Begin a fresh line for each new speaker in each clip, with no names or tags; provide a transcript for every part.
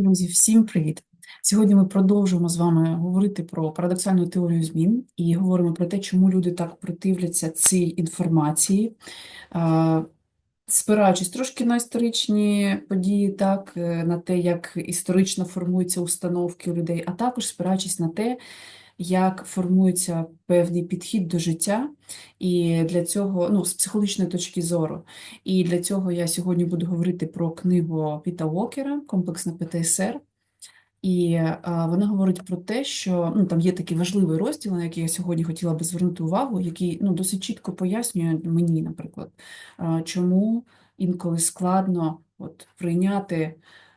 Друзі, всім привіт! Сьогодні ми продовжуємо з вами говорити про парадоксальну теорію змін і говоримо про те, чому люди так противляться цій інформації, спираючись трошки на історичні події, так, е, на те, як історично формуються установки у людей, а також спираючись на те, як формується певний підхід до життя, і для цього, ну, з психологічної точки зору. І для цього я сьогодні буду говорити про книгу Піта Уокера «Комплексна ПТСР». І а, вона говорить про те, що ну, там є такий важливий розділ, на який я сьогодні хотіла би звернути увагу, який ну, досить чітко пояснює мені, наприклад, а, чому інколи складно от, прийняти,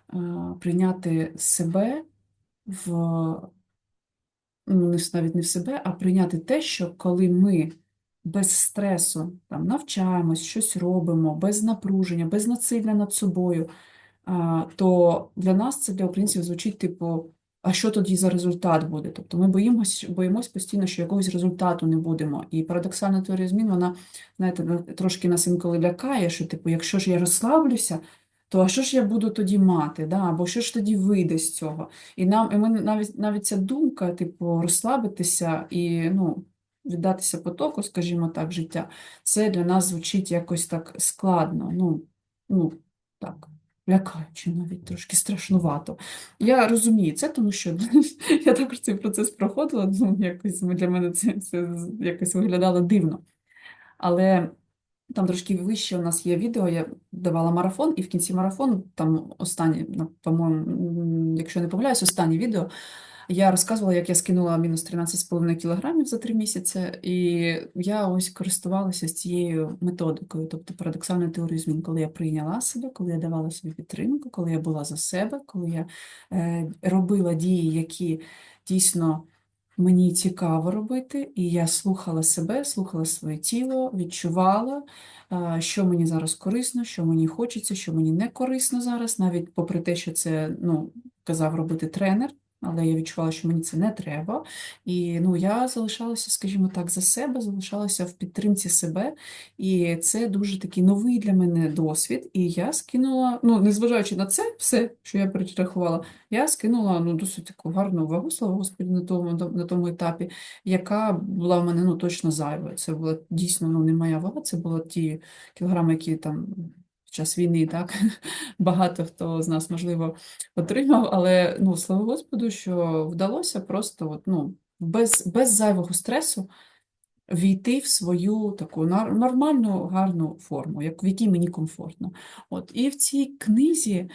а, прийняти себе в ну, навіть не в себе, а прийняти те, що коли ми без стресу там, навчаємось, щось робимо, без напруження, без насилля над собою, то для нас це для українців звучить типу, а що тоді за результат буде? Тобто ми боїмось, боїмось постійно, що якогось результату не будемо. І парадоксальна теорія змін, вона, знаєте, трошки нас інколи лякає, що типу, якщо ж я розслаблюся, то а що ж я буду тоді мати? Да? Або що ж тоді вийде з цього? І нам і ми навіть навіть ця думка, типу, розслабитися і ну, віддатися потоку, скажімо так, життя, це для нас звучить якось так складно. Ну, ну так, лякаюче, навіть трошки страшнувато. Я розумію це, тому що я також цей процес проходила. Ну, якось для мене це, це якось виглядало дивно. Але там трошки вище у нас є відео, я давала марафон, і в кінці марафону, там останнє, ну, по-моєму, якщо не помиляюсь, останнє відео, я розказувала, як я скинула мінус 13,5 кілограмів за три місяці, і я ось користувалася з цією методикою, тобто парадоксальною теорією змін, коли я прийняла себе, коли я давала собі підтримку, коли я була за себе, коли я е, робила дії, які дійсно мені цікаво робити, і я слухала себе, слухала своє тіло, відчувала, що мені зараз корисно, що мені хочеться, що мені не корисно зараз, навіть попри те, що це ну, казав робити тренер. Але я відчувала, що мені це не треба. І ну, я залишалася, скажімо так, за себе, залишалася в підтримці себе. І це дуже такий новий для мене досвід. І я скинула, ну, незважаючи на це все, що я перерахувала, я скинула ну, досить таку гарну вагу, слава Господі, на тому, на тому етапі, яка була в мене ну, точно зайвою. Це була дійсно ну, не моя вага, це були ті кілограми, які там час війни, так, багато хто з нас, можливо, отримав, але ну, слава Господу, що вдалося просто от, ну, без, без зайвого стресу війти в свою таку нормальну, гарну форму, як, в якій мені комфортно. От, і в цій книзі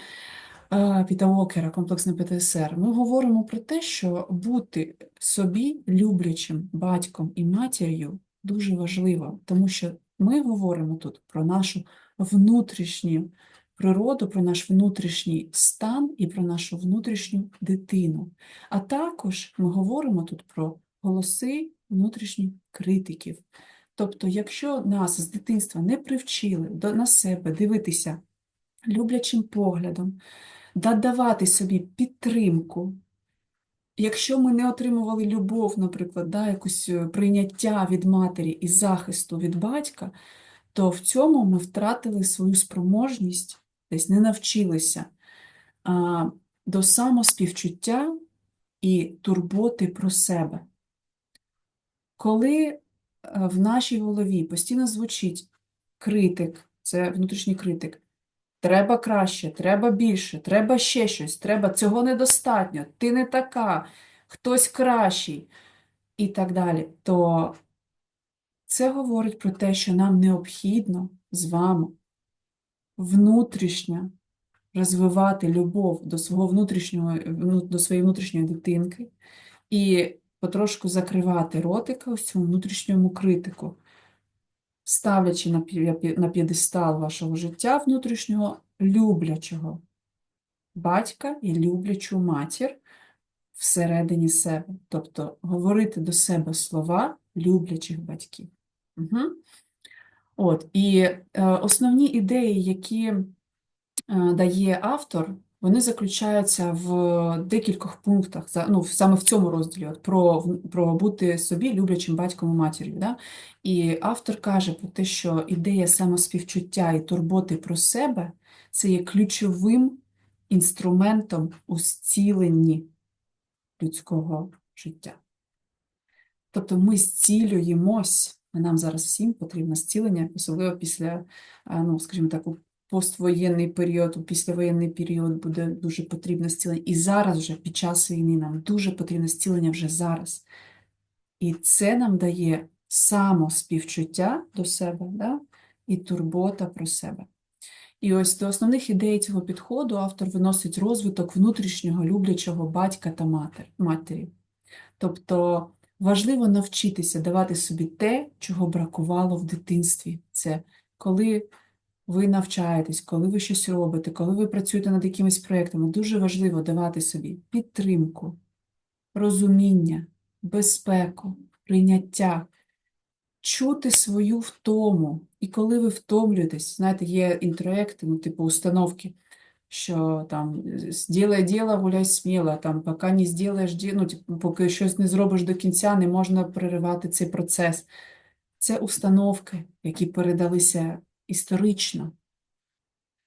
е, Піта Уокера «Комплексне ПТСР» ми говоримо про те, що бути собі люблячим батьком і матір'ю дуже важливо, тому що ми говоримо тут про нашу внутрішню природу, про наш внутрішній стан і про нашу внутрішню дитину. А також ми говоримо тут про голоси внутрішніх критиків. Тобто, якщо нас з дитинства не привчили на себе дивитися люблячим поглядом, додавати собі підтримку, якщо ми не отримували любов, наприклад, да, якусь е, прийняття від матері і захисту від батька, то в цьому ми втратили свою спроможність, десь не навчилися а, до самоспівчуття і турботи про себе. Коли е, в нашій голові постійно звучить критик, це внутрішній критик, треба краще, треба більше, треба ще щось, треба цього недостатньо, ти не така, хтось кращий і так далі, то це говорить про те, що нам необхідно з вами внутрішньо розвивати любов до свого внутрішнього, до своєї внутрішньої дитинки і потрошку закривати ротика ось цьому внутрішньому критику, ставлячи на п'єдестал вашого життя внутрішнього люблячого батька і люблячу матір всередині себе. Тобто говорити до себе слова люблячих батьків. Угу. От, і е, основні ідеї, які е, дає автор, вони заключаються в декількох пунктах, ну, саме в цьому розділі, от, про, про бути собі люблячим батьком і матір'ю. Да? І автор каже про те, що ідея самоспівчуття і турботи про себе це є ключовим інструментом у зціленні людського життя. Тобто ми зцілюємось, нам зараз всім потрібно зцілення, особливо після, ну, скажімо так, поствоєнний період, у післявоєнний період буде дуже потрібно зцілення. І зараз вже, під час війни, нам дуже потрібно зцілення вже зараз. І це нам дає самоспівчуття до себе, да? і турбота про себе. І ось до основних ідей цього підходу автор виносить розвиток внутрішнього люблячого батька та матер- матері. Тобто важливо навчитися давати собі те, чого бракувало в дитинстві. Це коли ви навчаєтесь, коли ви щось робите, коли ви працюєте над якимись проєктами, дуже важливо давати собі підтримку, розуміння, безпеку, прийняття, чути свою втому. І коли ви втомлюєтесь, знаєте, є інтроекти, ну, типу установки, що там «Сделай діло, гуляй сміло, там, поки не зробиш, ну, типу, поки щось не зробиш до кінця, не можна переривати цей процес. Це установки, які передалися історично.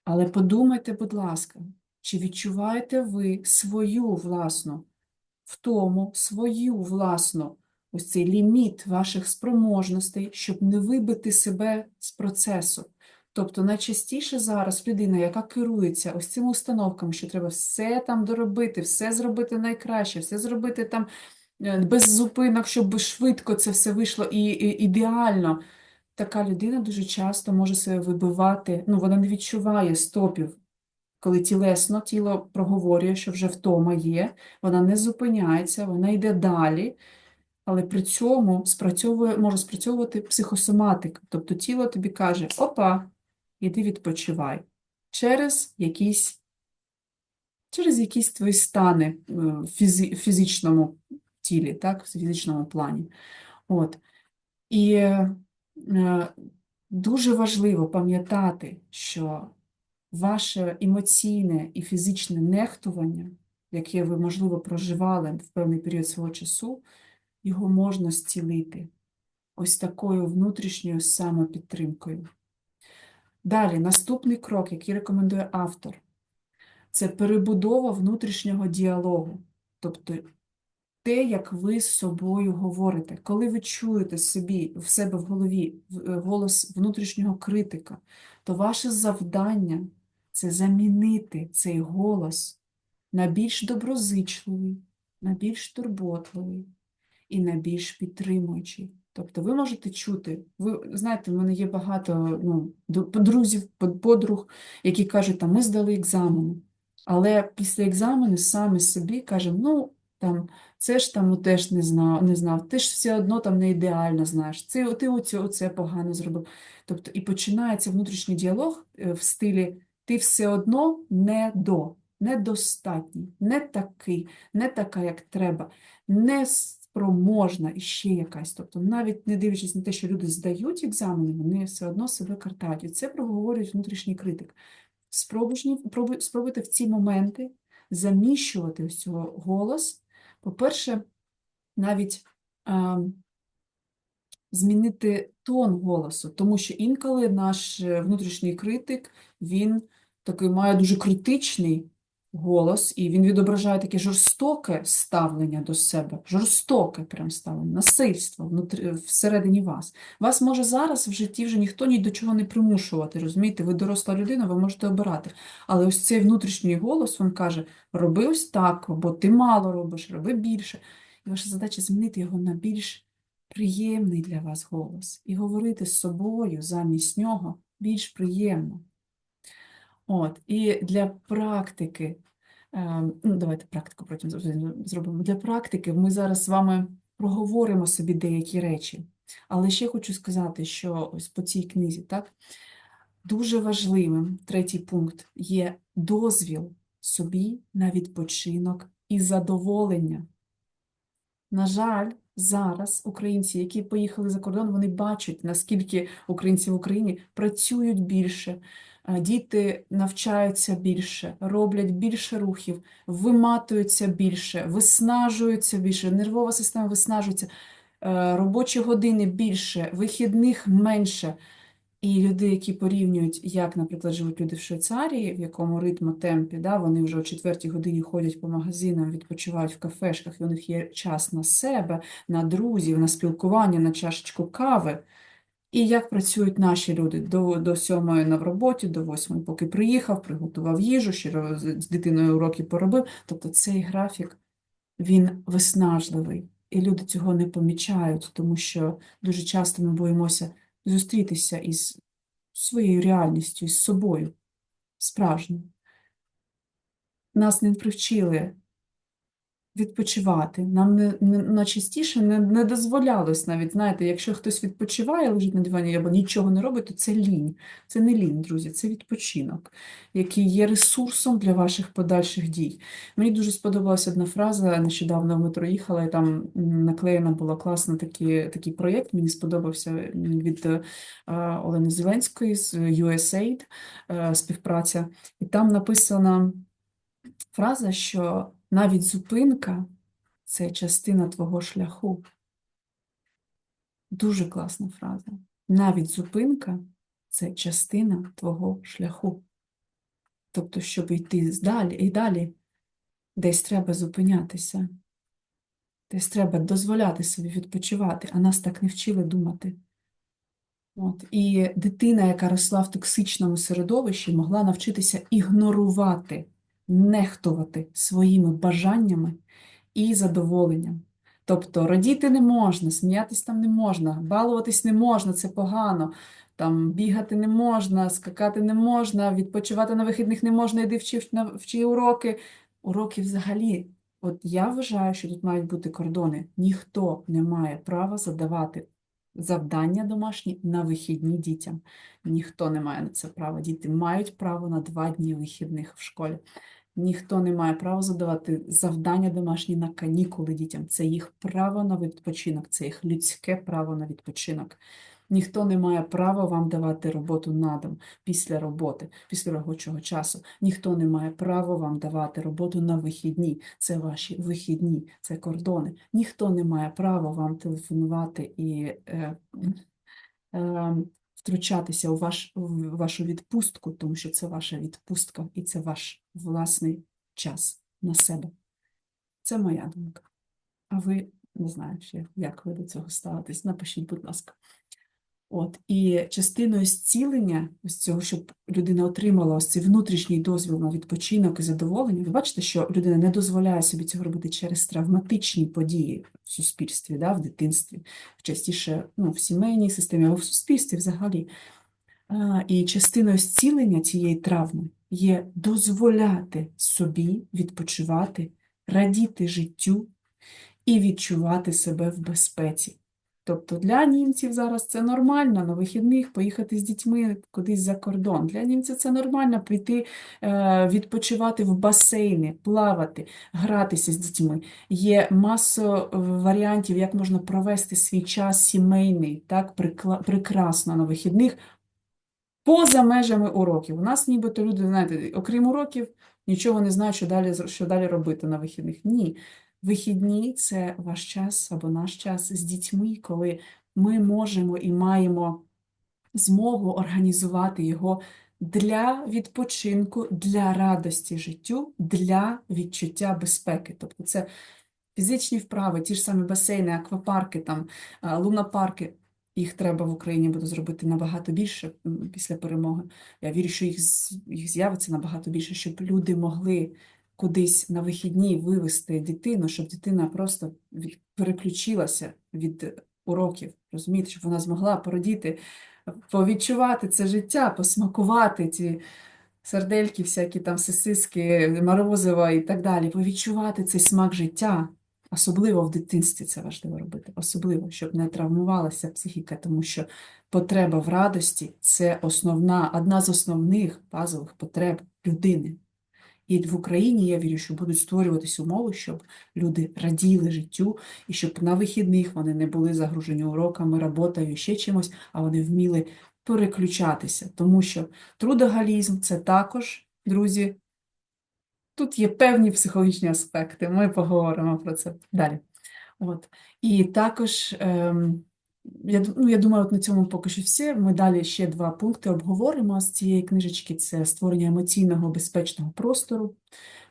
Але подумайте, будь ласка, чи відчуваєте ви свою власну втому, свою власну ось цей ліміт ваших спроможностей, щоб не вибити себе з процесу. Тобто найчастіше зараз людина, яка керується ось цими установками, що треба все там доробити, все зробити найкраще, все зробити там е, без зупинок, щоб швидко це все вийшло і, і ідеально. Така людина дуже часто може себе вибивати, ну вона не відчуває стопів, коли тілесно тіло проговорює, що вже втома є, вона не зупиняється, вона йде далі, але при цьому спрацьовує, може спрацьовувати психосоматика. Тобто тіло тобі каже: опа, іди відпочивай через якісь, через якісь твої стани е, в фізі, фізичному тілі, так, в фізичному плані. От. І е, дуже важливо пам'ятати, що ваше емоційне і фізичне нехтування, яке ви, можливо, проживали в певний період свого часу, його можна зцілити ось такою внутрішньою самопідтримкою. Далі, наступний крок, який рекомендує автор, це перебудова внутрішнього діалогу. Тобто те, як ви з собою говорите. Коли ви чуєте собі в себе в голові е, голос внутрішнього критика, то ваше завдання це замінити цей голос на більш доброзичливий, на більш турботливий і на більш підтримуючий. Тобто ви можете чути, ви знаєте, в мене є багато ну, друзів, подруг, які кажуть, там, ми здали екзамени, але після екзамену саме собі кажемо, ну, там, це ж там теж не знав, не знав, ти ж все одно там не ідеально знаєш, це, ти оце, оце погано зробив. Тобто, і починається внутрішній діалог е, в стилі ти все одно не до, недостатній, не такий, не така, як треба, не спроможна і ще якась. Тобто, навіть не дивлячись на те, що люди здають екзамени, вони все одно себе картають. І це проговорюють внутрішній критик. Спробуйте, пробуй- спробуйте в ці моменти заміщувати ось цього голос. По-перше, навіть а, змінити тон голосу, тому що інколи наш е, внутрішній критик, він такий має дуже критичний голос, і він відображає таке жорстоке ставлення до себе, жорстоке прям ставлення, насильство внутрі, всередині вас. Вас може зараз в житті вже ніхто ні до чого не примушувати, розумієте? Ви доросла людина, ви можете обирати. Але ось цей внутрішній голос, він каже, роби ось так, бо ти мало робиш, роби більше. І ваша задача змінити його на більш приємний для вас голос і говорити з собою замість нього більш приємно. От, і для практики, е, ну, давайте практику потім зробимо. Для практики ми зараз з вами проговоримо собі деякі речі. Але ще хочу сказати, що ось по цій книзі, так, дуже важливим, третій пункт, є дозвіл собі на відпочинок і задоволення. На жаль, зараз українці, які поїхали за кордон, вони бачать, наскільки українці в Україні працюють більше, діти навчаються більше, роблять більше рухів, виматуються більше, виснажуються більше, нервова система виснажується, е, робочі години більше, вихідних менше. І люди, які порівнюють, як, наприклад, живуть люди в Швейцарії, в якому ритму темпі, да, вони вже о четвертій годині ходять по магазинам, відпочивають в кафешках, і у них є час на себе, на друзів, на спілкування, на чашечку кави. І як працюють наші люди до, до сьомої на роботі, до восьмої, поки приїхав, приготував їжу, ще з дитиною уроки поробив. Тобто цей графік, він виснажливий. І люди цього не помічають, тому що дуже часто ми боїмося зустрітися із своєю реальністю, із собою справжнім. Нас не привчили відпочивати. Нам не, не, найчастіше не, не дозволялось навіть, знаєте, якщо хтось відпочиває, лежить на дивані або нічого не робить, то це лінь. Це не лінь, друзі, це відпочинок, який є ресурсом для ваших подальших дій. Мені дуже сподобалася одна фраза, нещодавно в метро їхала, і там наклеєна була класна такий, такий проєкт, мені сподобався від е, Олени Зеленської з USAID, е, співпраця. І там написано фраза, що навіть зупинка це частина твого шляху. Дуже класна фраза. Навіть зупинка це частина твого шляху. Тобто, щоб йти далі і далі, десь треба зупинятися, десь треба дозволяти собі відпочивати, а нас так не вчили думати. От. І дитина, яка росла в токсичному середовищі, могла навчитися ігнорувати, нехтувати своїми бажаннями і задоволенням. Тобто радіти не можна, сміятись там не можна, балуватись не можна, це погано, там бігати не можна, скакати не можна, відпочивати на вихідних не можна, іди вчи, вчи уроки. Уроки взагалі. От я вважаю, що тут мають бути кордони. Ніхто не має права задавати завдання домашні на вихідні дітям. Ніхто не має на це права. Діти мають право на два дні вихідних в школі. Ніхто не має права задавати завдання домашні на канікули дітям. Це їх право на відпочинок, це їх людське право на відпочинок. Ніхто не має права вам давати роботу на дом після роботи, після робочого часу. Ніхто не має права вам давати роботу на вихідні. Це ваші вихідні, це кордони. Ніхто не має права вам телефонувати і е, е, втручатися у ваш, в вашу відпустку, тому що це ваша відпустка і це ваш власний час на себе. Це моя думка. А ви не знаю, як ви до цього ставитесь. Напишіть, будь ласка. От, і частиною зцілення, ось цього, щоб людина отримала ось цей внутрішній дозвіл на відпочинок і задоволення, ви бачите, що людина не дозволяє собі цього робити через травматичні події в суспільстві, да, в дитинстві, частіше ну, в сімейній системі, або в суспільстві взагалі. А, І частиною зцілення цієї травми є дозволяти собі відпочивати, радіти життю і відчувати себе в безпеці. Тобто для німців зараз це нормально на вихідних поїхати з дітьми кудись за кордон. Для німців це нормально прийти е, відпочивати в басейни, плавати, гратися з дітьми. Є маса е, варіантів, як можна провести свій час сімейний, так прекрасно на вихідних, поза межами уроків. У нас нібито люди, знаєте, окрім уроків, нічого не знають, що далі, що далі робити на вихідних. Ні. Вихідні – це ваш час або наш час з дітьми, коли ми можемо і маємо змогу організувати його для відпочинку, для радості життю, для відчуття безпеки. Тобто це фізичні вправи, ті ж самі басейни, аквапарки, там, а, лунапарки. Їх треба в Україні буде зробити набагато більше після перемоги. Я вірю, що їх, їх з'явиться набагато більше, щоб люди могли кудись на вихідні вивести дитину, щоб дитина просто переключилася від уроків, розумієте, щоб вона змогла порадіти, повідчувати це життя, посмакувати ці сардельки, всякі там сосиски, морозиво і так далі, повідчувати цей смак життя. Особливо в дитинстві це важливо робити, особливо, щоб не травмувалася психіка, тому що потреба в радості це основна, одна з основних базових потреб людини. І в Україні, я вірю, що будуть створюватися умови, щоб люди раділи життю, і щоб на вихідних вони не були загружені уроками, роботою, ще чимось, а вони вміли переключатися. Тому що трудоголізм – це також, друзі, тут є певні психологічні аспекти. Ми поговоримо про це далі. От. І також ем, Я, ну, я думаю, от на цьому поки що все. Ми далі ще два пункти обговоримо з цієї книжечки: це створення емоційного безпечного простору.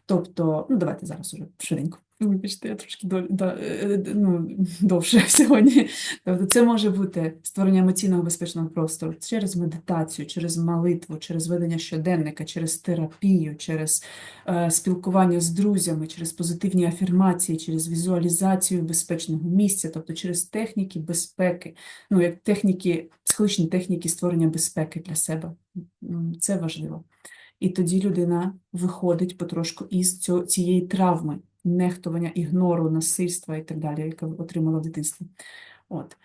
Тобто, ну давайте зараз уже швиденько. Вибачте, я трошки дол- да, е, е, ну, довше сьогодні. Тобто, це може бути створення емоційного безпечного простору через медитацію, через молитву, через ведення щоденника, через терапію, через е, спілкування з друзями, через позитивні афірмації, через візуалізацію безпечного місця, тобто через техніки безпеки, ну як техніки, психологічні техніки створення безпеки для себе. Це важливо. І тоді людина виходить потрошку із цього, цієї травми, нехтування, ігнору, насильства і так далі, яке отримала в дитинстві. От.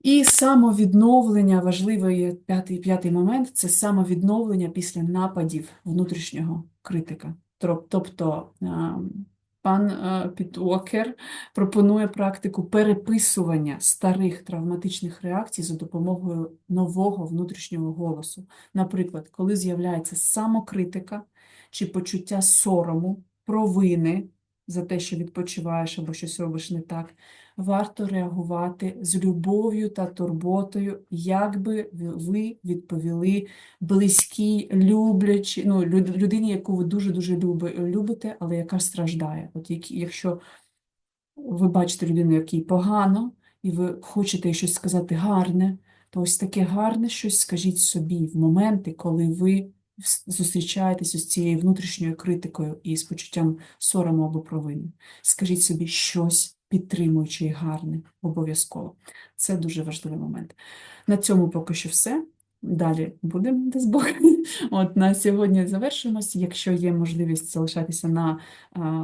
І самовідновлення, важливий п'ятий, п'ятий момент це самовідновлення після нападів внутрішнього критика. Тобто пан а, Пітуокер пропонує практику переписування старих травматичних реакцій за допомогою нового внутрішнього голосу. Наприклад, коли з'являється самокритика чи почуття сорому, провини за те, що відпочиваєш або щось робиш не так, варто реагувати з любов'ю та турботою, як би ви відповіли близькій, люблячій, ну, людині, яку ви дуже-дуже любите, але яка страждає. От якщо ви бачите людину, якій погано, і ви хочете щось сказати гарне, то ось таке гарне щось скажіть собі в моменти, коли ви зустрічаєтеся з цією внутрішньою критикою і з почуттям сорому або провини. Скажіть собі щось підтримуюче і гарне, обов'язково. Це дуже важливий момент. На цьому поки що все. Далі будемо десь Бог. От на сьогодні завершуємось. Якщо є можливість залишатися на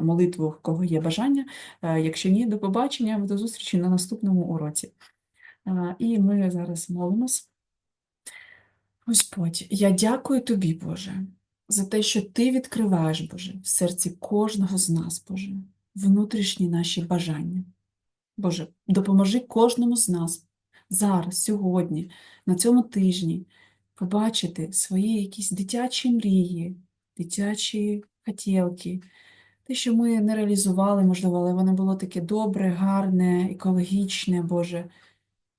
молитву, кого є бажання. Е, Якщо ні, до побачення, до зустрічі на наступному уроці. І ми зараз молимось. Господь, я дякую тобі, Боже, за те, що ти відкриваєш, Боже, в серці кожного з нас, Боже, внутрішні наші бажання. Боже, допоможи кожному з нас зараз, сьогодні, на цьому тижні побачити свої якісь дитячі мрії, дитячі хотілки, те, що ми не реалізували, можливо, але воно було таке добре, гарне, екологічне, Боже.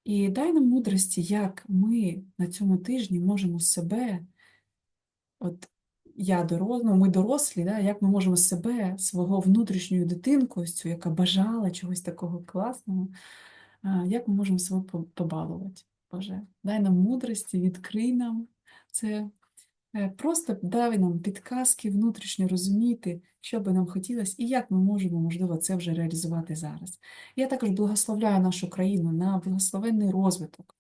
І дай нам мудрості, як ми на цьому тижні можемо себе, от я дорос, ну, ми дорослі, да, як ми можемо себе, свого внутрішньою дитинкою, ось яка бажала чогось такого класного, як ми можемо себе побалувати, Боже. Дай нам мудрості, відкрий нам це. Е, Просто дай нам підказки внутрішньо розуміти, що би нам хотілося і як ми можемо, можливо, це вже реалізувати зараз. Я також благословляю нашу країну на благословенний розвиток,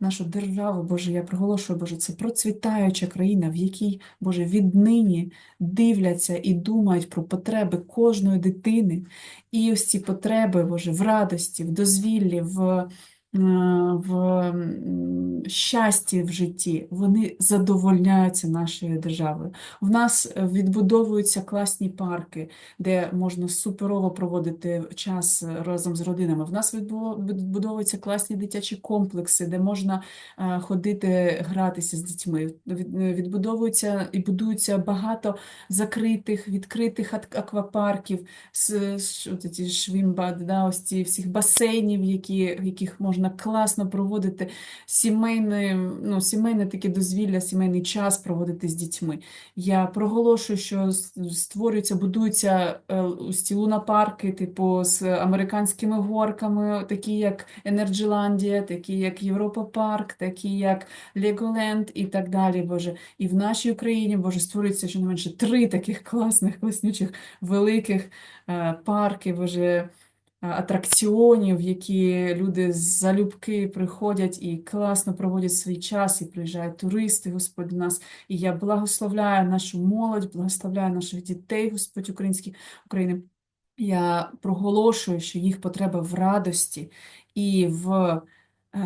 нашу державу, Боже, я проголошую, Боже, це процвітаюча країна, в якій, Боже, віднині дивляться і думають про потреби кожної дитини. І ось ці потреби, Боже, в радості, в дозвіллі, в, в м, щасті в житті, вони задовольняються нашою державою. В нас е, відбудовуються класні парки, де можна суперово проводити час е, разом з родинами. В нас відбудовуються класні дитячі комплекси, де можна е, ходити гратися з дітьми. Е, Відбудовуються і будуються багато закритих, відкритих ак- аквапарків, швімбад, да, ось ці всіх басейнів, які, в яких можна класно проводити сімейне, ну, сімейне таке дозвілля, сімейний час проводити з дітьми. Я проголошую, що створюються, будуються е, ось ці лунапарки, типу з американськими горками, такі як Енерджіландія, такі як Європа Парк, такі як Леголенд і так далі. Боже. І в нашій Україні, Боже, створюється щонайменше три таких класних, класнючих, великих е, парки, Боже. Е, Атракціонів, які люди залюбки приходять і класно проводять свій час, і приїжджають туристи, Господь до нас. І я благословляю нашу молодь, благословляю наших дітей, Господь український України. Я проголошую, що їх потреба в радості і в е,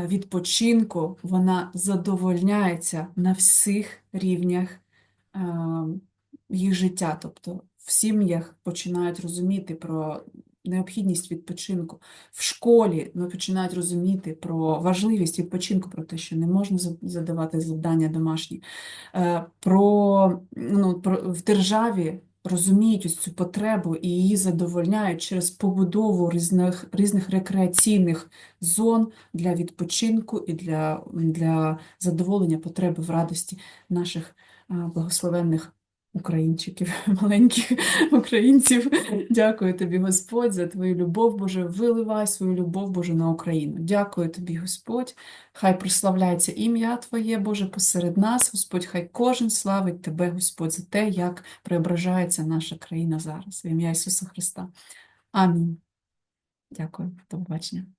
відпочинку вона задовольняється на всіх рівнях е, їх життя. Тобто в сім'ях починають розуміти про необхідність відпочинку, в школі ну, починають розуміти про важливість відпочинку, про те, що не можна задавати завдання домашні, Е, про, ну, про в державі розуміють ось цю потребу і її задовольняють через побудову різних, різних рекреаційних зон для відпочинку і для, для задоволення потреби в радості наших благословенних українчиків, маленьких українців. Дякую тобі, Господь, за твою любов, Боже. Виливай свою любов, Боже, на Україну. Дякую тобі, Господь. Хай прославляється ім'я Твоє, Боже, посеред нас. Господь, хай кожен славить Тебе, Господь, за те, як преображається наша країна зараз. В ім'я Ісуса Христа. Амінь. Дякую. До побачення.